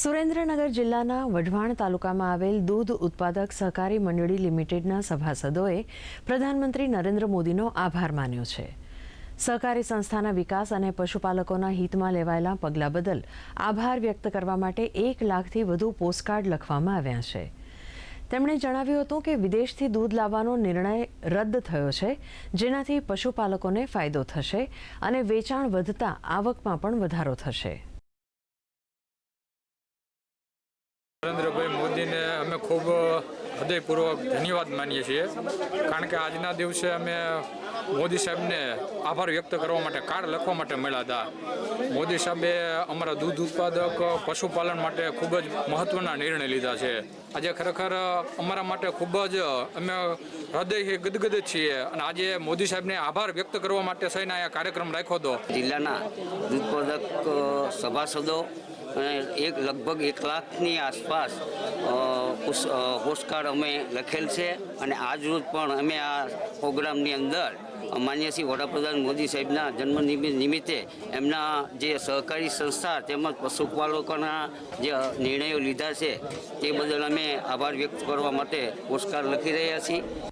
સુરેન્દ્રનગર જિલ્લાના વઢવાણ તાલુકામાં આવેલ દૂધ ઉત્પાદક સહકારી મંડળી લિમિટેડના સભાસદોએ પ્રધાનમંત્રી નરેન્દ્ર મોદીનો આભાર માન્યો છે. સહકારી સંસ્થાના વિકાસ અને પશુપાલકોના હિતમાં લેવાયેલા પગલાં બદલ આભાર વ્યક્ત કરવા માટે એક લાખથી વધુ પોસ્ટકાર્ડ લખવામાં આવ્યા છે. તેમણે જણાવ્યું હતું કે વિદેશથી દૂધ લાવવાનો નિર્ણય રદ થયો છે, જેનાથી પશુપાલકોને ફાયદો થશે અને વેચાણ વધતા આવકમાં પણ વધારો થશે. નરેન્દ્રભાઈ મોદીને અમે ખૂબ હૃદયપૂર્વક ધન્યવાદ માનીએ છીએ. કારણ કે આજના દિવસે અમે મોદી સાહેબને આભાર વ્યક્ત કરવા માટે કાર્ડ લખવા માટે મળ્યા હતા. મોદી સાહેબે અમારા દૂધ ઉત્પાદક, પશુપાલન માટે ખૂબ જ મહત્ત્વના નિર્ણય લીધા છે. આજે ખરેખર અમારા માટે ખૂબ જ અમે હૃદયથી ગદગદ છીએ અને આજે મોદી સાહેબને આભાર વ્યક્ત કરવા માટે થઈને આ કાર્યક્રમ રાખ્યો હતો. જિલ્લાના દૂધ ઉત્પાદક સભાસદો એક, લગભગ એક લાખની આસપાસ પોસ્ટકાર્ડ અમે લખેલ છે અને આજ પણ અમે આ પ્રોગ્રામની અંદર માન્ય શ્રી વડાપ્રધાન મોદી સાહેબના જન્મ નિમિત્તે એમના જે સહકારી સંસ્થા તેમજ પશુપાલકોના જે નિર્ણયો લીધા છે, તે બદલ અમે આભાર વ્યક્ત કરવા માટે પુરસ્કાર લખી રહ્યા છીએ.